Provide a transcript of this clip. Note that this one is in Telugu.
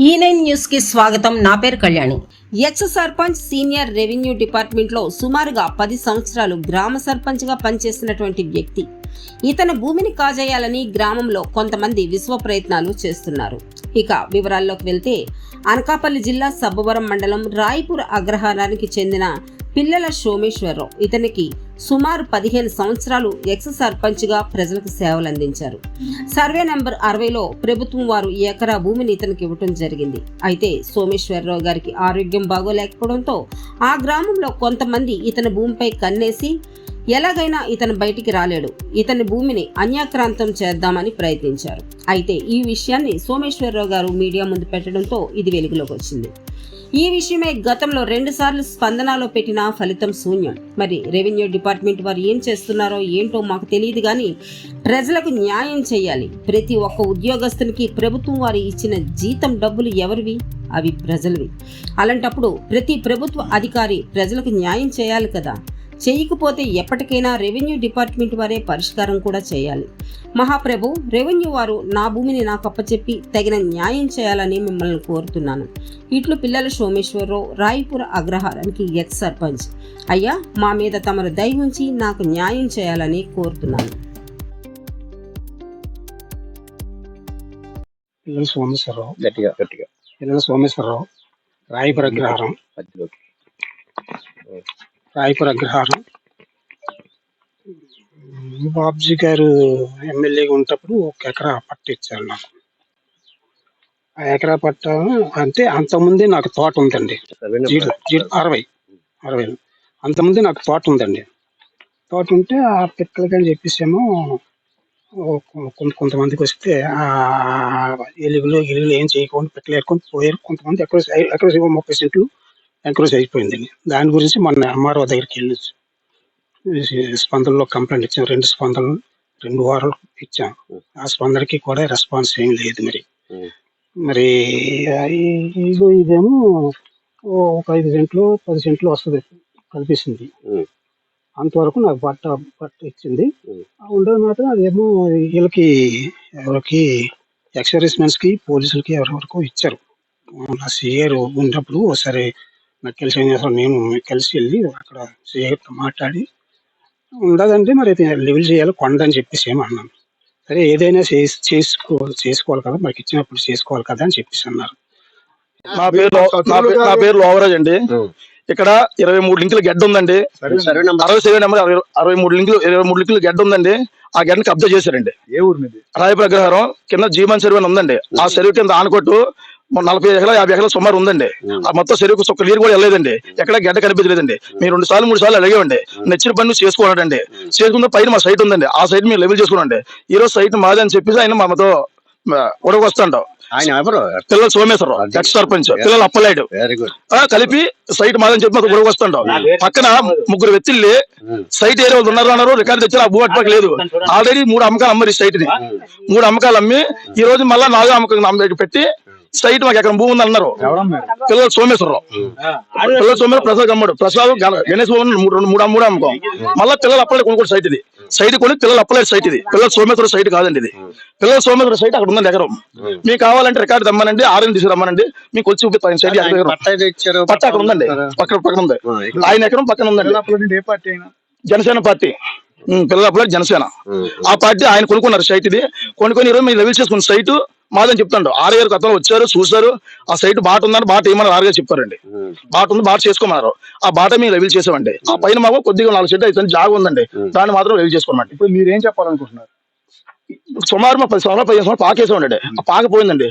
E ఈ నైన్ న్యూస్కి స్వాగతం. నా పేరు Kalyani. Ex sarpanch senior revenue డిపార్ట్మెంట్లో సుమారుగా పది సంవత్సరాలు గ్రామ సర్పంచ్గా పనిచేస్తున్నటువంటి వ్యక్తి. ఇతని భూమిని కాజేయాలని గ్రామంలో కొంతమంది విశ్వ ప్రయత్నాలు చేస్తున్నారు. ఇక వివరాల్లోకి వెళ్తే అనకాపల్లి జిల్లా సబ్బవరం మండలం రాయపూర్ అగ్రహారానికి చెందిన పిల్లల సోమేశ్వరరావు ఇతనికి సుమారు పదిహేను సంవత్సరాలు ఎక్స్ సర్పంచ్గా ప్రజలకు సేవలు అందించారు సర్వే నెంబర్ అరవైలో ప్రభుత్వం వారు ఎకరా భూమిని ఇతనికి ఇవ్వటం జరిగింది. అయితే సోమేశ్వరరావు గారికి ఆరోగ్యం బాగోలేకపోవడంతో ఆ గ్రామంలో కొంతమంది ఇతని భూమిపై కన్నేసి ఎలాగైనా ఇతను బయటికి రాలేడు ఇతని భూమిని అన్యాక్రాంతం చేద్దామని ప్రయత్నించారు. అయితే ఈ విషయాన్ని సోమేశ్వరరావు గారు మీడియా ముందు పెట్టడంతో ఇది వెలుగులోకి వచ్చింది. ఈ విషయమై గతంలో రెండు సార్లు స్పందనలో పెట్టిన ఫలితం శూన్యం. మరి రెవెన్యూ డిపార్ట్మెంట్ వారు ఏం చేస్తున్నారో ఏంటో మాకు తెలియదు కానీ ప్రజలకు న్యాయం చేయాలి. ప్రతి ఒక్క ఉద్యోగస్తునికి ప్రభుత్వం వారు ఇచ్చిన జీతం డబ్బులు ఎవరివి? అవి ప్రజలవి. అలాంటప్పుడు ప్రతి ప్రభుత్వ అధికారి ప్రజలకు న్యాయం చేయాలి కదా. చేయకపోతే ఎప్పటికైనా రెవెన్యూ డిపార్ట్మెంట్ వారే పరిష్కారం కూడా చేయాలి. మహాప్రభు రెవెన్యూ వారు నా భూమిని నాకు అప్పచెప్పి తగిన న్యాయం చేయాలని మిమ్మల్ని కోరుతున్నాను. ఇట్లు పిల్లల సోమేశ్వరరావు రాయపుర అగ్రహారానికి ఎక్స్ సర్పంచ్. అయ్యా మా మీద తమరు దయ ఉంచి నాకు న్యాయం చేయాలని కోరుతున్నాను. పిల్లల సోమేశ్వరరావు. గట్టిగా గట్టిగా. పిల్లల సోమేశ్వరరావు రాయపుర అగ్రహారం. మధ్యలోకి. రాయపుర అగ్రహారం. బాబ్జీ గారు ఎమ్మెల్యేగా ఉన్నప్పుడు ఒక ఎకరా పట్ట ఇచ్చారు నాకు. ఆ ఎకరా పట్ట అంటే అంతకుముందే నాకు తోట ఉందండి. సర్వే అరవై అరవై. అంతకుముందే నాకు తోట ఉందండి. తోట ఉంటే ఆ పిక్కలకి అని చెప్పేసేమో కొంత కొంతమందికి వస్తే ఆ ఎలుగులు గిలుగులు ఏం చేయకుండా పిక్కలు ఏరుకొని పోయారు. కొంతమంది ఎక్కడ ఎక్కడ ముప్పై సెంట్లు ఎంక్రోజ్ అయిపోయిందండి దాని గురించి మొన్న ఎంఆర్ఓ దగ్గరికి వెళ్ళి స్పందనలో కంప్లైంట్ ఇచ్చాం. రెండు స్పందనలు రెండు వారాలు ఇచ్చాం. ఆ స్పందనకి కూడా రెస్పాన్స్ ఏం లేదు మరి. మరి ఇదిగో ఇదేమో ఒక ఐదు సెంట్లు పది సెంట్లు వస్తుంది కల్పిస్తుంది ఉం. అంతవరకు నాకు బట్ట బట్ట ఇచ్చింది. ఉండదు మాత్రం అదేమో వీళ్ళకి ఎవరికి ఎక్స్కి పోలీసులకి ఎవరెవరికో ఇచ్చారు. నా సిఆర్ ఉన్నప్పుడు ఒకసారి నాకు కలిసి నేను కలిసి వెళ్ళి అక్కడ సిఐతో మాట్లాడి ఉండదంటే మరి లెవెల్ చేయాలి కొండ అని చెప్పేసి ఏమో అన్నాను సరే ఏదైనా చేసి చేసుకో చేసుకోవాలి కదా మనకి ఇచ్చినప్పుడు చేసుకోవాలి కదా అని చెప్పేసి అన్నారు. నా పేరు లో- నా పేరు- నా పేరు లోవరాజ్ అండి. ఇక్కడ ఇరవై మూడు లింకుల గడ్డ ఉందండి. Survey number. అరవై సెవెన్ నెంబర్ అరవై- అరవై మూడు లింకులు ఇరవై మూడు లింకుల గడ్డ ఉందండి. ఆ గడ్డని కబ్జా చేశారండి. ఏ ఊరు మీది? రాయపుర అగ్రహారం కింద జీవన్ అని ఉందండి. ఆ చెరువు కింద ఆనకొట్టు నలభై ఎకరాలు యాభై ఎకరాలు సుమారు ఉందండి. ఆ. మొత్తం చెరువుకు ఒక్క నీరు కూడా వెళ్ళలేదండి. ఎక్కడ గడ్డ కనిపించలేదండి. మీరు రెండు సార్లు మూడు సార్లు అడిగామండి. నచ్చిన పని చేసుకోవాలండి చేసుకున్న పైన మా సైట్ ఉందండి. ఆ సైట్ మీరు లెవెల్ చేసుకోండి ఈ రోజు సైట్ మాది అని చెప్పేసి ఆయన మాతో ఉడక వస్తాంటాం ఆయన ఎవరు? పిల్లల సోమేశ్వరరావు ఎక్స్ సర్పంచ్. పిల్లల అప్పలాయుడు వెరీ గుడ్ ఆ, కలిపి సైట్ మాదని చెప్పి మాకు గొడవ వస్తుంటాం పక్కన ముగ్గురు వ్యక్తుల్ని సైట్ ఏరియా ఉన్నారు అన్నారు రికార్డు తెచ్చారు. ఆ భూ అటుపక్క లేదు. ఆల్రెడీ మూడు అమ్మకాలు అమ్మరు ఈ సైట్ని మూడు అమ్మకాలు అమ్మి ఈ రోజు మళ్ళా నాలుగో అమ్మకం అమ్మకి పెట్టి సైట్ మాకు ఎక్కడ భూమి ఉంది అన్నారు పిల్లల సోమేశ్వరరావు. పిల్లల సోమేశ్వర ప్రసాద్ అమ్మడు. ప్రసాద్ గణ- గణేష్ బాబు మూడు రెండు మూడు మూడు అమ్మకం. మళ్ళీ పిల్లలు అప్పలే కొనుక్కోడు సైట్ ఇది. సైట్ కొని పిల్లలు అప్పలే సైట్ ఇది. పిల్లల సోమేశ్వర సైట్ కాదండి ఇది. పిల్లల సోమేశ్వర సైట్ అక్కడ ఉందండి ఎకరం. మీకు కావాలంటే రికార్డు తెమ్మనండి ఆర్ఎన్ తీసుకురమ్మనండి మీకు వచ్చి చూపిస్తాను సైట్. పట్ట అక్కడ ఉందండి. పక్కన పక్కన ఉంది. ఆయన ఎకరం పక్కన ఉందండి. జనసేన పార్టీ. పిల్లల జనసేన. ఆ పార్టీ ఆయన కొనుక్కున్నారు సైట్ ఇది. కొనుక్కొని ఈరోజు మీరు లెవెల్ చేసుకున్న సైట్ మాదని చెప్తాడు ఆర్ఏఆర్ అతను వచ్చారు చూసారు ఆ సైట్ బాట ఉందని బాట ఏమని ఆరుగా చెప్పారండి ఉం. బాట ఉంది బాట చేసుకోమన్నారు. ఆ బాట మేము లెవెల్ చేసామండి. ఆ పైన మాకు కొద్దిగా నాలుగు సెట్ అయితే జాగా ఉందండి. దాన్ని మాత్రం లెవెల్ చేసుకోమండి ఇప్పుడు మీరు ఏం చెప్పాలనుకుంటున్నారు? సుమారు మా పది సంవత్సరాలు పదిహేను సంవత్సరాలు పాకేసామండి. ఆ పాక పోయిందండి.